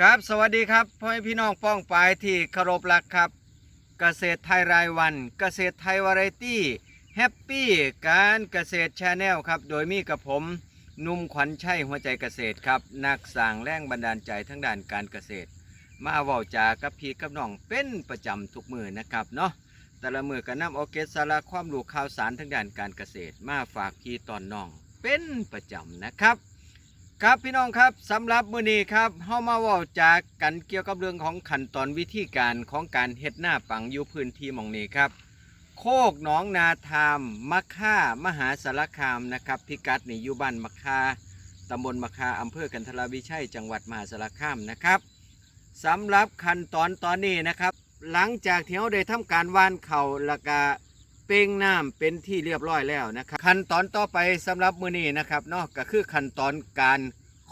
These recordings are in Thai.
ครับสวัสดีครับพ่อพี่น้องป้องปายที่เคารพรักครับ เกษตรไทยรายวัน เกษตรไทยวาไรตี้แฮปปี้การเกษตรชาแนลครับ โดยมีกับผมนุ่มขวัญชัยหัวใจเกษตรครับ นักสร้างแรงบันดาลใจทั้งด้านการเกษตร มาเว้าจากับพี่กับน้องเป็นประจำทุกมือนะครับเนาะแต่ละมือก็นำเอเกสาระความรู้ข่าวสารทั้งด้านการเกษตร มาฝากพี่ตอนน้องเป็นประจำนะครับ ครับพี่น้องครับสำหรับมื้อนี้ครับเฮามาเว้าจากกันเกี่ยวกับเรื่องของขั้นตอนวิธีการของการเฮ็ดหน้าปังอยู่พื้นที่หมองนี้ครับ โคกหนองนาทามมะค่ามหาสารคามนะครับพิกัดนี่อยู่บ้านมะค่าตำบลมะค่าอำเภอกันทรวิชัยจังหวัดมหาสารคามนะครับสำหรับขั้นตอนตอนนี้นะครับ หลังจากที่เราได้ทำการว่านเข่าแล้วก็ เป้งน้ำเป็นที่เรียบร้อยแล้วนะครับขั้นตอนต่อไปสำหรับมือนี้นะครับเนาะก็คือขั้นตอนการ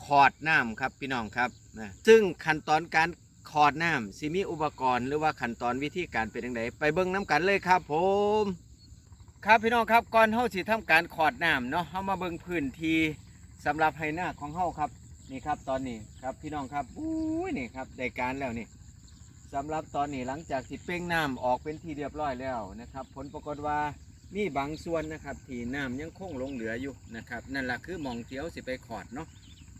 ขอดน้ำครับพี่น้องครับนะซึ่งขั้นตอนการขอดน้ำสิมีอุปกรณ์หรือว่าขั้นตอนวิธีการเป็นยังไงไปเบิ่งน้ำกันเลยครับผมครับพี่น้องครับก่อนเฮาสิทำการขอดน้ำเนาะเฮามาเบิ่งพื้นที่สำหรับให้หน้าของเฮาครับนี่ครับตอนนี้ครับพี่น้องครับอุ้ยนี่ครับได้การแล้วนี่ สำหรับตอนนี้หลังจากที่เป้งน้ำออกเป็นที่เรียบร้อยแล้วนะครับ ผลปรากฏว่ามีบางส่วนนะครับที่น้ำยังคงหลงเหลืออยู่นะครับนั่นแหละคือหมองเที่ยวสิไปขอดเนาะ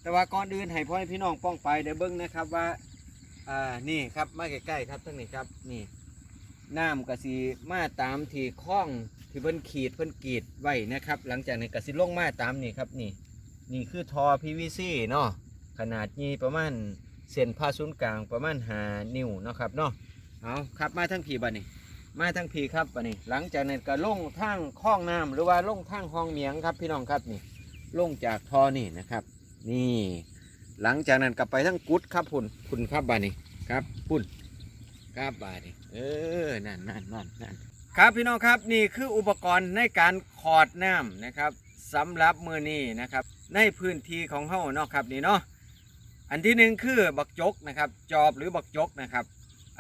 แต่ว่าก่อนอื่นให้พ่อให้พี่น้องป้องไปเดี๋ยวเบิ้งนะครับว่าอ่านี่ครับมาใกล้ๆครับทั้งนี้ครับนี่น้ำกระสีมาตามที่คล้องที่เพิ่นขีดเพิ่นกีดไว้นะครับ หลังจากนี้กระสิลงมาตามนี่ครับนี่นี่คือทอ PVC เนาะขนาดนี้ประมาณ เส้นผ่าศูนย์กลางประมาณหานิ้วเนาะครับเนาะเอาครับมาทั้งผีบัดนี้ มาทั้งผีครับบัดนี้ หลังจากนั้นก็ลงทางคลองน้ำหรือว่าลงทางห้องเมียงครับพี่น้องครับนี่ลงจากท่อนี่นะครับ นี่ หลังจากนั้นกลับไปทั้งกุดครับพุ่นพุ่นครับบัดนี้ครับพุ่นครับบัดนี้เออนั่นนั่นนั่นนั่นครับพี่น้องครับนี่คืออุปกรณ์ในการขอดน้ำนะครับสำหรับมือนี้นะครับ ในพื้นที่ของเฮาเนาะครับนี่เนาะ อันที่หนึ่งคือบักจกนะครับ จอบหรือบักจกนะครับ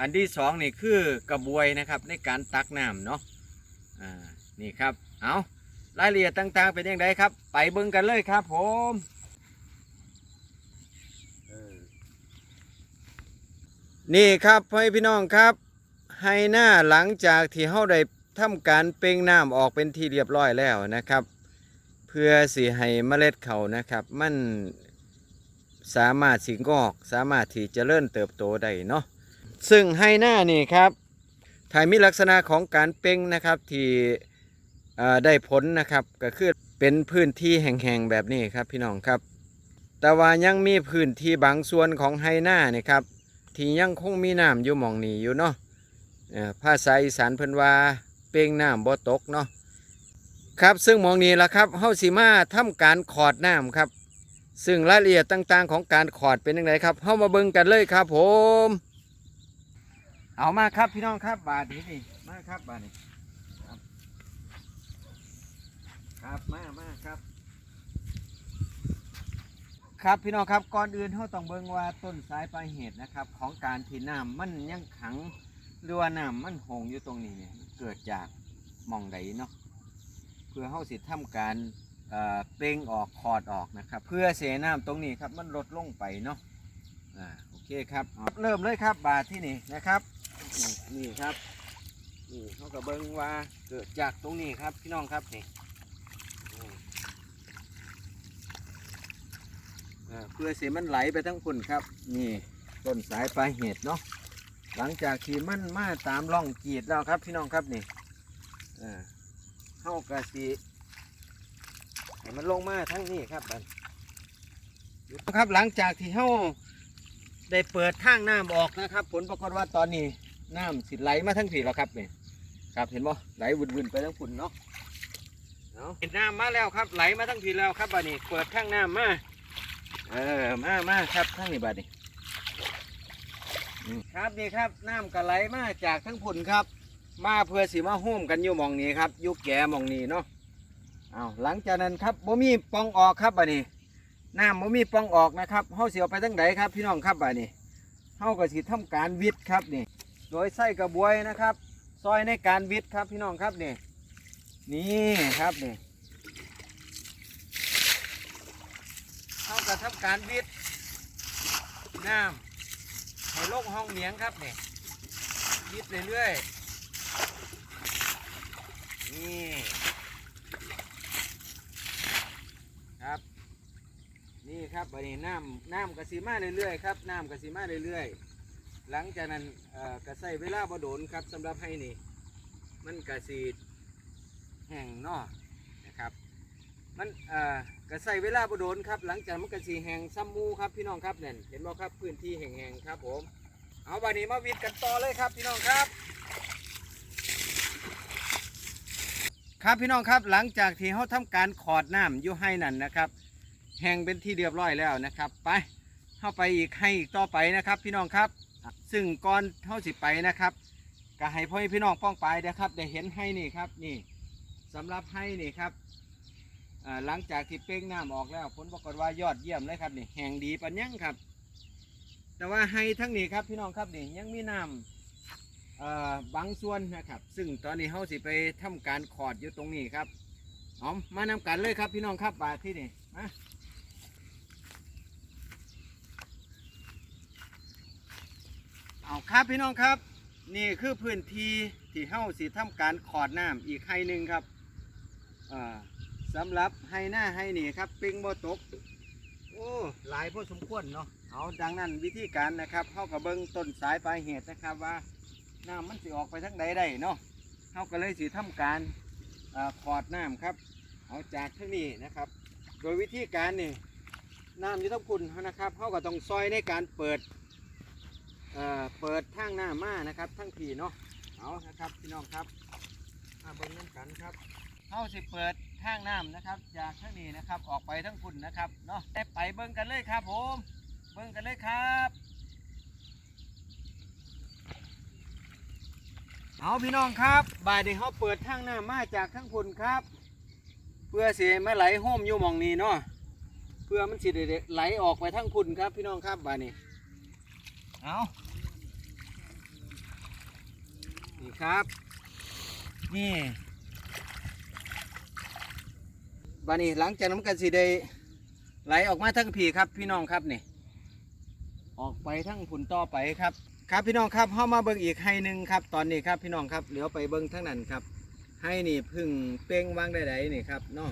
อันที่สองนี่คือกระบวยนะครับในการตักน้ำเนาะอ่านี่ครับเอารายละเอียดต่างๆเป็นยังไงครับ ไปเบิ่งกันเลยครับผมนี่ครับพ่อพี่น้องครับให้หน้าหลังจากที่เฮาได้ทำการเป่งน้ำออกเป็นที่เรียบร้อยแล้วนะครับ เพื่อสิให้เมล็ดเขานะครับ มัน สามารถสิงอก สามารถที่จะเริ่มเติบโตได้เนาะซึ่งให้หน้านี่ครับถ้ามีลักษณะของการเป่งนะครับที่ได้ผลนะครับก็คือเป็นพื้นที่แห่งๆแบบนี้ครับพี่น้องครับ แต่ว่ายังมีพื้นที่บางส่วนของไฮหน้านี่ครับที่ยังคงมีน้ำอยู่หมองนี้อยู่เนาะภาษาอีสานเพิ่นว่าเป่งน้ำบ่ตกเนาะครับซึ่งหมองนี้ละครับเฮาสิมาทำการขอดน้ำครับ ซึ่งรายละเอียดต่างๆ ของการขอดเป็นยังไงครับเฮามาเบิ่งกันเลยครับผม เอามาครับพี่น้องครับบาทนี้นี่มาครับบาทนี้ครับครับมามาครับ ครับพี่น้องครับก่อนอื่นเฮาต้องเบิ่งว่าต้นสายปลายเหตุนะครับ ของการที่น้ำมันยังขังหรือว่าน้ำมันหงอยู่ตรงนี้เนี่ยเกิดจากมองใดเนาะเพื่อเฮาสิทำการ เปล่งออกคอดออกนะครับ เพื่อเสน้ำตรงนี้ครับมันลดลงไปเนาะอ่าโอเคครับเริ่มเลยครับบาทที่นี่นะครับนี่ครับนี่เขาก็เบิ้งว่าเกิดจากตรงนี้ครับพี่น้องครับนี่เพื่อเสียมันไหลไปทั้งคุณครับ นี่ต้นสายปลายเหตุเนาะหลังจากที่มันมาตามร่องกรีดแล้วครับพี่น้องครับนี่อ่าเฮากระสิ ให้มันลงมาทั้งนี้ครับบันครับหลังจากที่เฮาได้เปิดทางน้ำออกนะครับ ผลปรากฏว่าตอนนี้น้ำสิไหลมาทั้งผีแล้วครับเนี่ยครับเห็นบ่ไหลวุ่นๆไปทั้งฝุ่นเนาะเอาเห็นน้ำมาแล้วครับ ไหลมาทั้งผีแล้วครับบัดนี้ เปิดทางน้ำมาเออมามาครับทั้งนี้บัดนี้ครับนี่ครับน้ำก็ไหลมาจากทั้งฝุ่นครับ มาเพื่อสิมาโฮมกันอยู่มองนี้ครับยู่แก่มองนี้เนาะ เอาหลังจากนั้นครับบ่มีปองออกครับบัดนี้น้ำบ่มีปองออกนะครับเฮาเสิเอาไปทั้งใดครับพี่น้องครับบัดนี้เฮาก็สิทำการวิดครับนี่ โดยใส่กระบวยนะครับ ซอยในการวิดครับพี่น้องครับนี่นี่ครับนี่เฮาก็ทำการวิดน้ำให้ลงห้องเหนียงครับนี่ยิดเรื่อยๆนี่ครับ นี่ ครับบัดนี้น้ำน้ำกระสีมาเรื่อยๆครับน้ำกระสีมาเรื่อยๆ หลังจากนั้นเอ่อกระใส่เวลาบ่โดนครับสำหรับให้นี่ มันกระสีแห้งเนาะนะครับ มันเอ่อกระใส่เวลาบ่โดนครับ หลังจากมันกระสีแห้งซ้ำหมูครับพี่น้องครับเนี่ยเห็นบ่ครับพื้นที่แห้งๆครับผม เอาบัดนี้มาวิดกันต่อเลยครับพี่น้องครับ ครับพี่น้องครับหลังจากที่เขาทำการขอดน้ำอยู่ให้นั่นนะครับ แห้งเป็นที่เรียบร้อยแล้วนะครับ ไปเข้าไปอีกให้อีกต่อไปนะครับ พี่น้องครับ ซึ่งก่อนเท่าสิไปนะครับก็ให้พ่อแม่พี่น้องป้องไปนะครับได้เห็นให้นี่ครับนี่สำหรับให้นี่ครับหลังจากที่เป้งน้ำออกแล้วผลปรากฏว่ายอดเยี่ยมเลยครับนี่แห้งดีปัญญังครับ แต่ว่าให้ทั้งนี้ครับพี่น้องครับนี่ยังมีน้ำบางส่วนนะครับ ซึ่งตอนนี้เขาสิไปทำการขอดอยู่ตรงนี้ครับเอมานำกันเลยครับพี่น้องครับบาทที่นี่มา เอาครับพี่น้องครับ นี่คือพื้นที่ที่เฮาสิทำการขอดน้ำอีกให้หนึ่งครับอ่าสำหรับให้หน้าให้นี่ครับปิงบ่ตกโอ้หลายพอสมควรเนาะเอาดังนั้นวิธีการนะครับเฮากับเบิ้งต้นสายปลายเหตุนะครับว่าน้ำมันสิออกไปทางใดได้เนาะเฮาก็เลยสิทำการอ่าขอดน้ำครับ เอาจากทางนี้นะครับ โดยวิธีการนี่น้ำอยุทธคุณนะครับเฮาก็ต้องซอยในการเปิด เอ่อเปิดทางหน้ามานะครับทั้งทีเนาะเอานะครับพี่น้องครับมาเบิ้งน้ำกันครับเข้าสิเปิดทางน้ำนะครับ จากทางนี้นะครับออกไปทั้งคุณนะครับเนาะได้ไปเบิ้งกันเลยครับผม เบิ้งกันเลยครับเอาพี่น้องครับบ่ายนี้เขาเปิดทางหน้ำมาจากทั้งคุณครับ เพื่อสิไม่ไหลโฮมอยู่มองนี้เนาะเพื่อมันสิได้ไหลออกไปทั้งคุณครับ พี่น้องครับบ่ายนี้ เอานี่ครับ นี่บานี้หลังจากน้ำกันสีได้ไหลออกมาทั้งผีครับพี่น้องครับนี่ออกไปทั้งผุนต่อไปครับ ครับพี่น้องครับเข้ามาเบิ่งอีกให้หนึ่งครับ ตอนนี้ครับพี่น้องครับเหลียวไปเบิ่งทั้งนั้นครับ ให้นี่พึ่งเป้งวางได้ไดนี่ครับเนาะ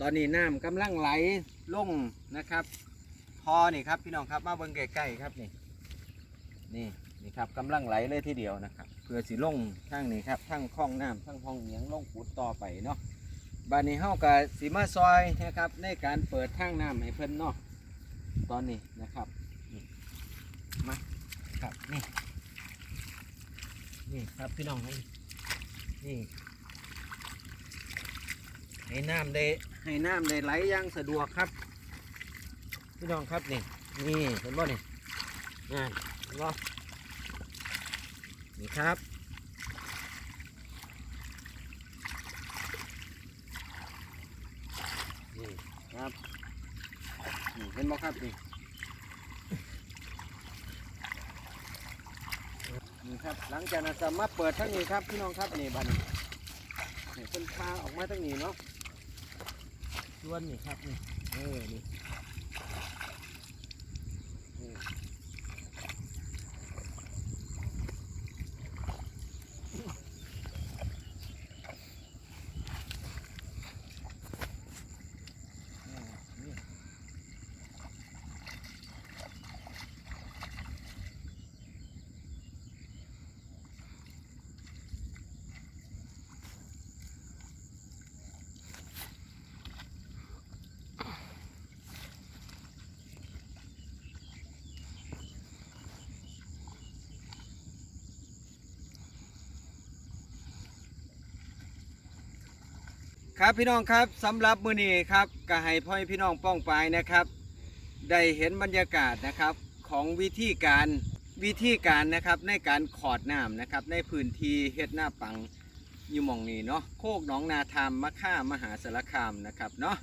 ตอนนี้น้ำกำลังไหลลงนะครับ พอนี่ครับพี่น้องครับมาเบิ่งใกล้ๆครับนี่ นี่นี่ครับกำลังไหลเลยทีเดียวนะครับเพื่อสิลงทั้งนี้ครับทั้งคลองน้ำทั้งห้องเหนียงลงขุดต่อไปเนาะบานนี้เฮากับสีมาซอยนะครับในการเปิดทางน้ำให้เพิ่นเนาะตอนนี้นะครับนี่มาครับนี่นี่ครับพี่น้องนี่นี่ให้น้ำได้ให้น้ำได้ไหลอยังสะดวกครับ พี่น้องครับนี่นี่เห็นบ่นี่นั่น เห็นบ่นี่ครับ นี่ครับนี่เห็นไหมครับนี่นี่ครับ หลังจากนั้นจะมาเปิดทั้งนี้ครับพี่น้องครับนี่บัดนนี่เป็นพาออกมาทั้งนี้เนาะส่วนนี่ครับนี่เออนี่นี่นี่ ครับพี่น้องครับสำหรับมื้อนี้ครับก็ให้พ่อแม่พี่น้องป้องปายนะครับ ได้เห็นบรรยากาศนะครับของวิธีการวิธีการนะครับในการขอดน้ำนะครับในพื้นที่เฮ็ดหน้าปังอยู่มองนี้เนาะโคกหนองนาธรรมมะค่ามหาสารคามนะครับเนาะ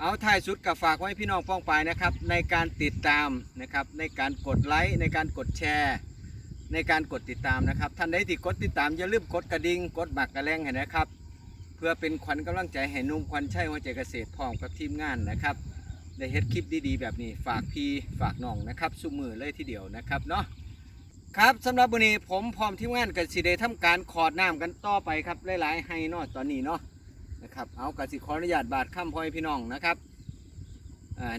เอาท้ายสุดกับฝากไว้พี่น้องป้องปายนะครับ ในการติดตามนะครับในการกดไลค์ในการกดแชร์ ในการกดติดตามนะครับท่านใดที่กดติดตามอย่าลืมกดกระดิ่งกดบักกระแรงให้นะครับ เพื่อเป็นขวัญกำลังใจให้นุ่มควันใช้หัวใจเกษตรพร้อมกับทีมงานนะครับได้เฮ็ดคลิปดีๆแบบนี้ฝากพี่ฝากน้องนะครับสุมือเลยทีเดียวนะครับเนาะครับสำหรับวันนี้ผมพร้อมทีมงานกับสิได้ทำการขอดน้ำกันต่อไปครับหลายๆให้นาะตอนนี้เนาะนะครับเอากสิขออนุญาตบาดข้ามพอยพี่น้องนะครับ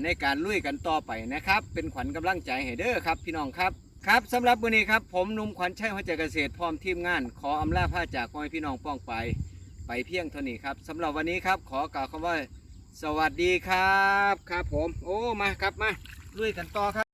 ในการลุยกันต่อไปนะครับ เป็นขวัญกำลังใจให้เด้อครับพี่น้องครับครับสำหรับวันนี้ครับผมนุ่มขวัญชัยหัวใจเกษตรพร้อมทีมงาน ขออำลาผ้าจากพ่อพี่น้องป้องไป ไปเพียงเท่านี้ครับสำหรับวันนี้ครับขอกล่าวคำว่า สวัสดีครับครับผม โอ้มาครับมาลุยกันต่อครับ